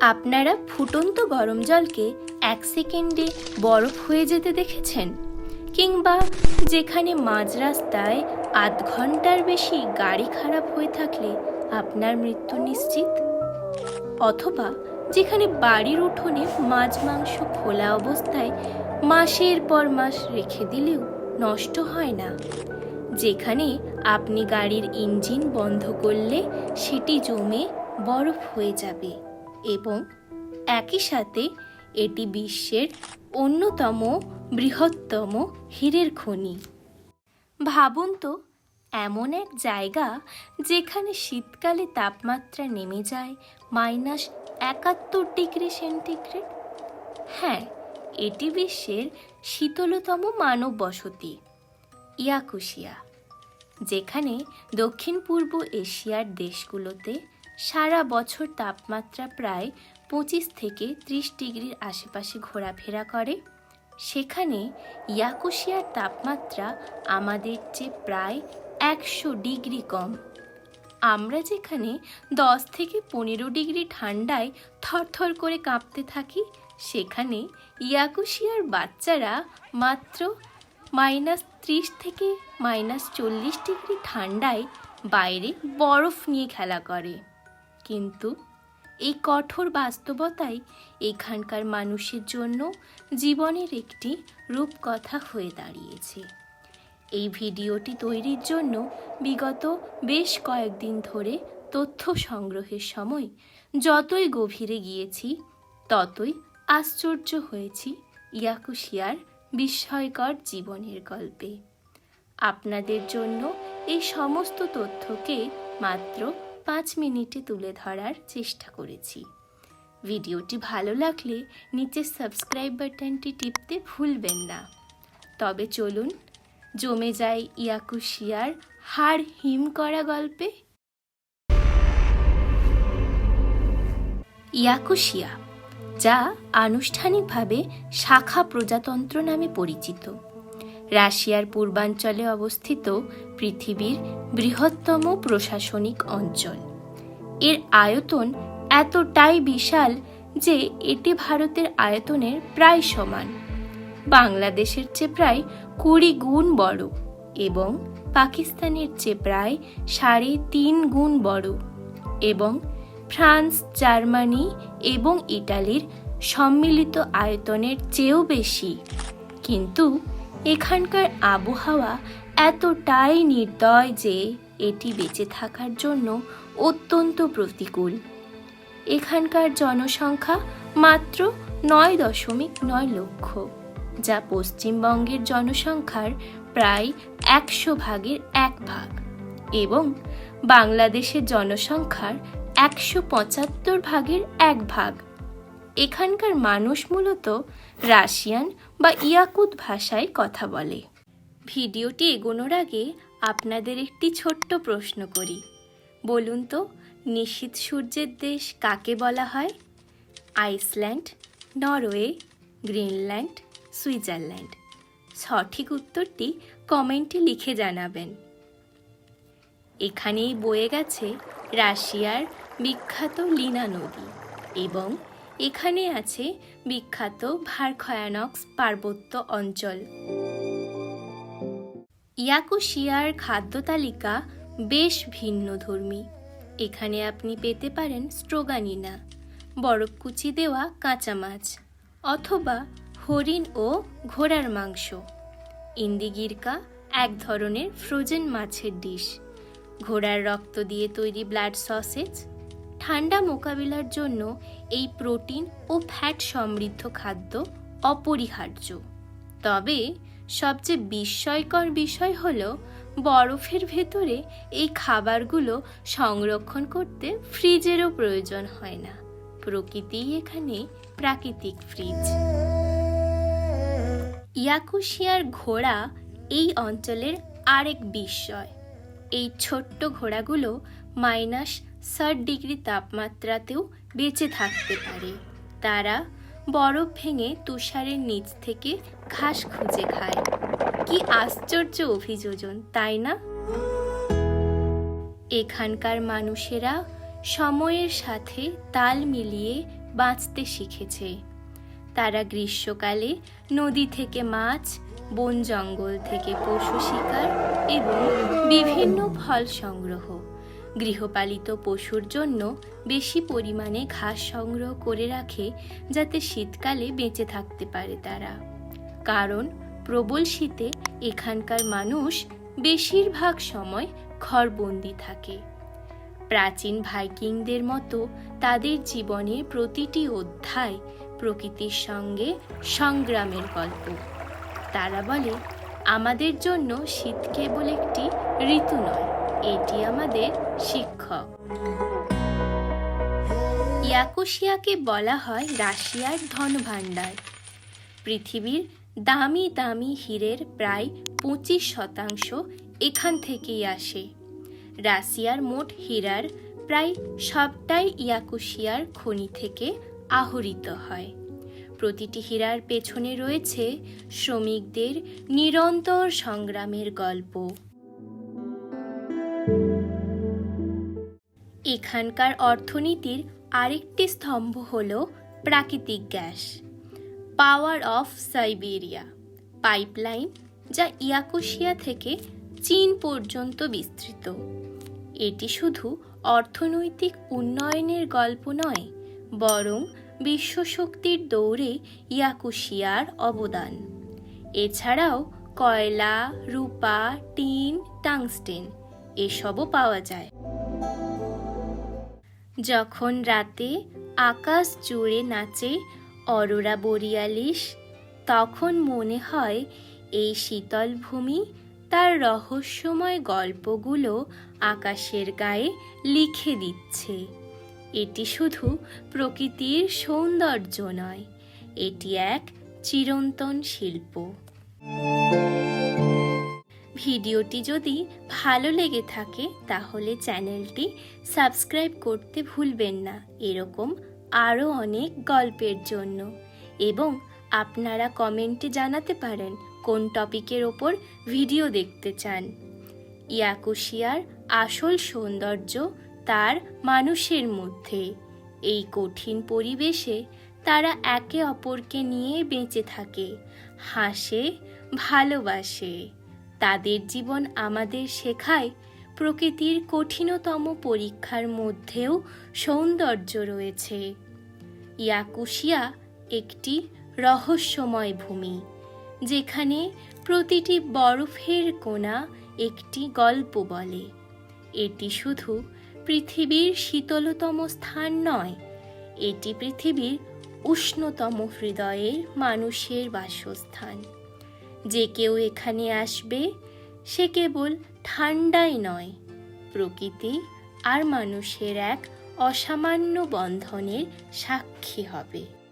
আপনারা ফুটন্ত গরম জলকে এক সেকেন্ডে বরফ হয়ে যেতে দেখেছেন? কিংবা যেখানে মাঝ রাস্তায় আধ ঘণ্টার বেশি গাড়ি খারাপ হয়ে থাকলে আপনার মৃত্যু নিশ্চিত? অথবা যেখানে বাড়ির উঠোনে মাছ মাংস খোলা অবস্থায় মাসের পর মাস রেখে দিলেও নষ্ট হয় না। যেখানে আপনি গাড়ির ইঞ্জিন বন্ধ করলে সেটি জমে বরফ হয়ে যাবে। এবং একই সাথে এটি বিশ্বের অন্যতম বৃহত্তম হীরের খনি। ভাবুন তো, এমন এক জায়গা যেখানে শীতকালে তাপমাত্রা নেমে যায় মাইনাস একাত্তর ডিগ্রি সেন্টিগ্রেড? হ্যাঁ এটি বিশ্বের শীতলতম মানব বসতি ইয়াকুশিয়া, যেখানে দক্ষিণ পূর্ব এশিয়ার দেশগুলোতে সারা বছর তাপমাত্রা প্রায় পঁচিশ থেকে ত্রিশ ডিগ্রির আশেপাশে ঘোরাফেরা করে। সেখানে ইয়াকুশিয়ার তাপমাত্রা আমাদের চেয়ে প্রায় একশো ডিগ্রি কম। আমরা যেখানে দশ থেকে পনেরো ডিগ্রি ঠান্ডায় থরথর করে কাঁপতে থাকি, সেখানে ইয়াকুশিয়ার বাচ্চারা মাত্র মাইনাস ত্রিশ থেকে মাইনাস চল্লিশ ডিগ্রি ঠান্ডায় বাইরে বরফ নিয়ে খেলা করে। কিন্তু এই কঠোর বাস্তবতাই এখানকার মানুষের জন্য জীবনের একটি রূপকথা হয়ে দাঁড়িয়েছে। এই ভিডিওটি তৈরির জন্য বিগত বেশ কয়েকদিন ধরে তথ্য সংগ্রহের সময় যতই গভীরে গিয়েছি, ততই আশ্চর্য হয়েছি ইয়াকুশিয়ার বিস্ময়কর জীবনের গল্পে। আপনাদের জন্য এই সমস্ত তথ্যকে মাত্র পাঁচ মিনিটে তুলে ধরার চেষ্টা করেছি। ভিডিওটি ভালো লাগলে নিচে সাবস্ক্রাইব বাটনটি টিপতে ভুলবেন না। তবে চলুন, জমে যায় ইয়াকুশিয়ার হাড় হিম করা গল্পে। ইয়াকুশিয়া যা আনুষ্ঠানিকভাবে শাখা প্রজাতন্ত্র নামে পরিচিত। রাশিয়ার পূর্বাঞ্চলে অবস্থিত পৃথিবীর বৃহত্তম প্রশাসনিক অঞ্চল। এর আয়তন এতটাই বিশাল যে এটি ভারতের আয়তনের প্রায় সমান। বাংলাদেশের চেয়ে প্রায় কুড়ি গুণ বড় এবং পাকিস্তানের চেয়ে প্রায় সাড়ে তিন গুণ বড় এবং ফ্রান্স, জার্মানি এবং ইটালির সম্মিলিত আয়তনের চেয়েও বেশি। কিন্তু এখানকার আবহাওয়া এতটাই নির্দয় যে এটি বেঁচে থাকার জন্য অত্যন্ত প্রতিকূল। এখানকার জনসংখ্যা মাত্র নয় দশমিক নয় লক্ষ, যা পশ্চিমবঙ্গের জনসংখ্যার প্রায় একশো ভাগের এক ভাগ এবং বাংলাদেশের জনসংখ্যার একশো পঁচাত্তর ভাগের এক ভাগ। এখানকার মানুষ মূলত রাশিয়ান বা ইয়াকুত ভাষায় কথা বলে। ভিডিওটি এগোনোর আগে আপনাদের একটি ছোট্ট প্রশ্ন করি। বলুন তো, নিশীত সূর্যের দেশ কাকে বলা হয়? Iceland, Norway, Greenland, Switzerland. সঠিক উত্তরটি কমেন্টে লিখে জানাবেন। এখানেই বয়ে গেছে রাশিয়ার বিখ্যাত লিনা নদী এবং এখানে আছে বিখ্যাত ভারখয়ানক্স পার্বত্য অঞ্চল। ইয়াকুশিয়ার খাদ্য তালিকা বেশ ভিন্নধর্মী এখানে আপনি পেতে পারেন স্ট্রোগানিনা বরফ কুচি দেওয়া কাঁচা মাছ অথবা হরিণ ও ঘোড়ার মাংস। ইন্দিগিরকা এক ধরনের ফ্রোজেন মাছের ডিশ। ঘোড়ার রক্ত দিয়ে তৈরি ব্লাড সসেজ ঠান্ডা মোকাবিলার জন্য এই প্রোটিন ও ফ্যাট সমৃদ্ধ খাদ্য অপরিহার্য। তবে সবচেয়ে বিস্ময়কর বিষয় হল, বরফের ভেতরে এই খাবারগুলো সংরক্ষণ করতে ফ্রিজেরও প্রয়োজন হয় না। প্রকৃতিই এখানে প্রাকৃতিক ফ্রিজ। ইয়াকুশিয়ার ঘোড়া এই অঞ্চলের আরেক বিস্ময়। এই ছোট্ট ঘোড়াগুলো মাইনাস ষাট ডিগ্রি তাপমাত্রাতেও বেঁচে থাকতে পারে। তারা বরফ ভেঙে তুষারের নিচ থেকে ঘাস খুঁজে খায়। কি আশ্চর্য অভিযোজন, তাই না? এখানকার মানুষেরা সময়ের সাথে তাল মিলিয়ে বাঁচতে শিখেছে। তারা গ্রীষ্মকালে নদী থেকে মাছ, বন জঙ্গল থেকে পশু শিকার এবং বিভিন্ন ফল সংগ্রহ। গৃহপালিত পশুর জন্য বেশি পরিমাণে ঘাস সংগ্রহ করে রাখে যাতে শীতকালে বেঁচে থাকতে পারে তারা। কারণ প্রবল শীতে এখানকার মানুষ বেশিরভাগ সময় ঘরবন্দি থাকে। প্রাচীন ভাইকিংদের মতো তাদের জীবনের প্রতিটি অধ্যায় প্রকৃতির সঙ্গে সংগ্রামের গল্প। তারা বলে, আমাদের জন্য শীত কেবল একটি ঋতু নয়, এটি আমাদের শিক্ষক। ইয়াকুশিয়াকে বলা হয় রাশিয়ার ধনভাণ্ডার। পৃথিবীর দামি দামি হীরের প্রায় পঁচিশ শতাংশ এখান থেকেই আসে। রাশিয়ার মোট হীরার প্রায় সবটাই ইয়াকুশিয়ার খনি থেকে আহরিত হয়। প্রতিটি হীরার পেছনে রয়েছে শ্রমিকদের নিরন্তর সংগ্রামের গল্প। এখানকার অর্থনীতির আরেকটি স্তম্ভ হল প্রাকৃতিক gas. Power of Siberia, pipeline যা ইয়াকুশিয়া থেকে চীন পর্যন্ত বিস্তৃত। এটি শুধু অর্থনৈতিক উন্নয়নের গল্প নয় বরং বিশ্বশক্তির দৌড়ে ইয়াকুশিয়ার অবদান। এছাড়াও কয়লা, রূপা, টিন, টাংস্টেন এসবও পাওয়া যায়। যখন রাতে আকাশ জুড়ে নাচে অরোরা বরিয়ালিস তখন মনে হয় এই শীতল ভূমি তার রহস্যময় গল্পগুলো আকাশের গায়ে লিখে দিচ্ছে। এটি শুধু প্রকৃতির সৌন্দর্য নয়, এটি এক চিরন্তন শিল্প। ভিডিওটি যদি ভালো লেগে থাকে, তাহলে চ্যানেলটি সাবস্ক্রাইব করতে ভুলবেন না। এরকম আরও অনেক গল্পের জন্য। এবং আপনারা কমেন্টে জানাতে পারেন, কোন টপিকের ওপর ভিডিও দেখতে চান। ইয়াকুশিয়ার আসল সৌন্দর্য তার মানুষের মধ্যে। এই কঠিন পরিবেশে তারা একে অপরকে নিয়ে বেঁচে থাকে, হাসে, ভালোবাসে। তাদের জীবন আমাদের শেখায় প্রকৃতির কঠিনতম পরীক্ষার মধ্যেও সৌন্দর্য রয়েছে। ইয়াকুশিয়া একটি রহস্যময় ভূমি, যেখানে প্রতিটি বরফের কোণা একটি গল্প বলে। এটি শুধু পৃথিবীর শীতলতম স্থান নয়, এটি পৃথিবীর উষ্ণতম হৃদয়ের মানুষের বাসস্থান। যে কেউ এখানে আসবে, সে কেবল ঠান্ডাই নয়, প্রকৃতি আর মানুষের এক অসামান্য বন্ধনের সাক্ষী হবে।